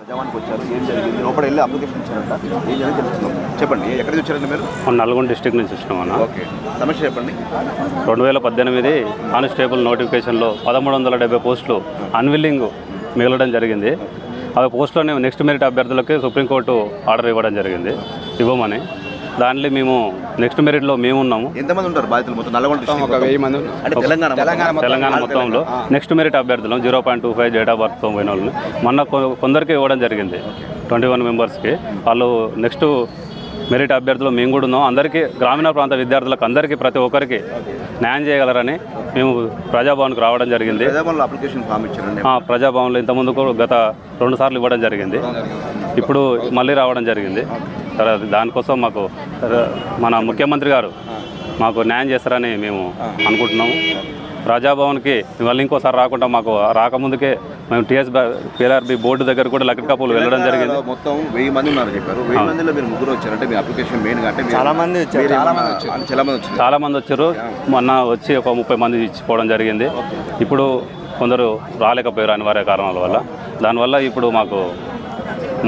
ప్రజావానికి వచ్చారు ఏం జరిగింది? లోపల వెళ్ళి అప్లికేషన్ ఇచ్చారంట. ఏం జరిగింది తెలుస్తున్నాం చెప్పండి ఎక్కడికి వచ్చారండి మీరు? నల్గొండ డిస్టిక్ నుంచి వచ్చినాం అన్న. ఓకే. సమస్య చెప్పండి. రెండు వేల పద్దెనిమిది కానిస్టేబుల్ నోటిఫికేషన్లో పదమూడు వందల డెబ్బై పోస్టులు అన్విల్లింగ్ మిగలడం జరిగింది. అవి పోస్టులోనే నెక్స్ట్ మెరిట్ అభ్యర్థులకి సుప్రీంకోర్టు ఆర్డర్ ఇవ్వడం జరిగింది. ఇవ్వమని. దానిలో మేము నెక్స్ట్ మెరిట్లో మేము ఉన్నాము. ఎంతమంది ఉంటారు బాధితులు మొత్తం? నల్గొండ ఒక? వెయ్యి మంది. అంటే తెలంగాణ తెలంగాణ మొత్తం. తెలంగాణ మొత్తంలో నెక్స్ట్ మెరిట్ అభ్యర్థులు zero point two five date of బర్త్తో పోయిన వాళ్ళని మొన్న కొందరికి ఇవ్వడం జరిగింది. ట్వంటీ వన్ మెంబర్స్కి. వాళ్ళు నెక్స్ట్ మెరిట్ అభ్యర్థులు మేము కూడా ఉన్నాం. అందరికీ గ్రామీణ ప్రాంత విద్యార్థులకు అందరికీ ప్రతి ఒక్కరికి న్యాయం చేయగలరని మేము ప్రజాభవన్కి రావడం జరిగింది. ప్రజాభవన్లో అప్లికేషన్ ఫామ్ ఇచ్చారండి. ఆ, ప్రజాభవన్లో ఇంతకుముందు గత రెండు సార్లు ఇవ్వడం జరిగింది. ఇప్పుడు మళ్ళీ రావడం జరిగింది. సరే అది దానికోసం మాకు మన ముఖ్యమంత్రి గారు మాకు న్యాయం చేస్తారని మేము అనుకుంటున్నాము. ప్రజాభవన్కి మళ్ళీ ఇంకోసారి రాకుండా మాకు రాకముందుకే మేము టీఎస్ పిఆర్బి బోర్డు దగ్గర కూడా లక్కడి కప్పులు వెళ్ళడం జరిగింది. మొత్తం వెయ్యి మంది ఉన్నారు చెప్పారు. వెయ్యి మందిలో మీరు ముగ్గురు వచ్చారంటే మీ అప్లికేషన్ మెయిన్ అంటే చాలా మంది వచ్చారు. చాలా మంది వచ్చారు. చాలా మంది వచ్చారు. చాలా మంది వచ్చారు. మొన్న వచ్చి ఒక ముప్పై మంది ఇచ్చిపోవడం జరిగింది. ఇప్పుడు కొందరు రాలేకపోయారు అనివార్య కారణాల వల్ల. దానివల్ల ఇప్పుడు మాకు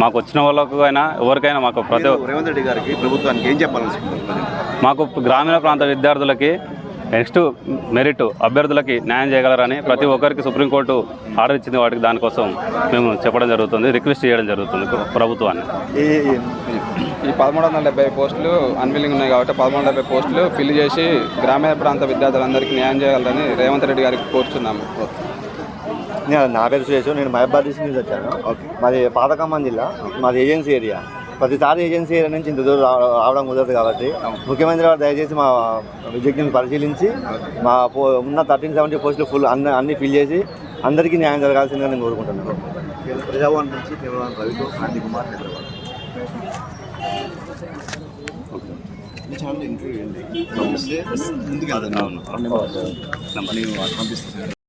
మాకు వచ్చిన వాళ్ళకు అయినా ఎవరికైనా మాకు ప్రతి రేవంత్ రెడ్డి గారికి ప్రభుత్వానికి ఏం చెప్పాలనుకుంటున్నారు? మాకు గ్రామీణ ప్రాంత విద్యార్థులకి నెక్స్ట్ మెరిట్ అభ్యర్థులకి న్యాయం చేయగలరని ప్రతి ఒక్కరికి సుప్రీంకోర్టు ఆర్డర్ ఇచ్చింది. వాటికి దానికోసం మేము చెప్పడం జరుగుతుంది రిక్వెస్ట్ చేయడం జరుగుతుంది ప్రభుత్వాన్ని. ఈ పదమూడు వందల డెబ్బై పోస్టులు అన్విల్లింగ్ ఉన్నాయి కాబట్టి పదమూడు వందల డెబ్బై పోస్టులు ఫిల్ చేసి గ్రామీణ ప్రాంత విద్యార్థులందరికీ న్యాయం చేయాలని రేవంత్ రెడ్డి గారికి కోరుతున్నాము నేను నా పేరు సురేష్ నేను మహబాద్ డిస్ట్రిక్ట్ నుంచి వచ్చాను. మాది పాతకమ్మం జిల్లా మాది ఏజెన్సీ ఏరియా. ప్రతిసారి ఏజెన్సీ ఏరియా నుంచి ఇంత దూరం రావ- రావడం కుదరదు కాబట్టి ముఖ్యమంత్రి గారు దయచేసి మా విజ్ఞప్తిని పరిశీలించి మా పో ఉన్న థర్టీన్ సెవెంటీ పోస్టులు ఫుల్ అన్ని అన్ని ఫిల్ చేసి అందరికీ న్యాయం జరగాల్సిందిగా నేను కోరుకుంటున్నాను. ప్రజాభవన్ నుంచి కేవలం రవితో గాంధీ కుమార్ హైదరాబాద్. మీ ఛానల్ ఇంటర్వ్యూ ముందుకు వెళ్తాను పంపిస్తాను.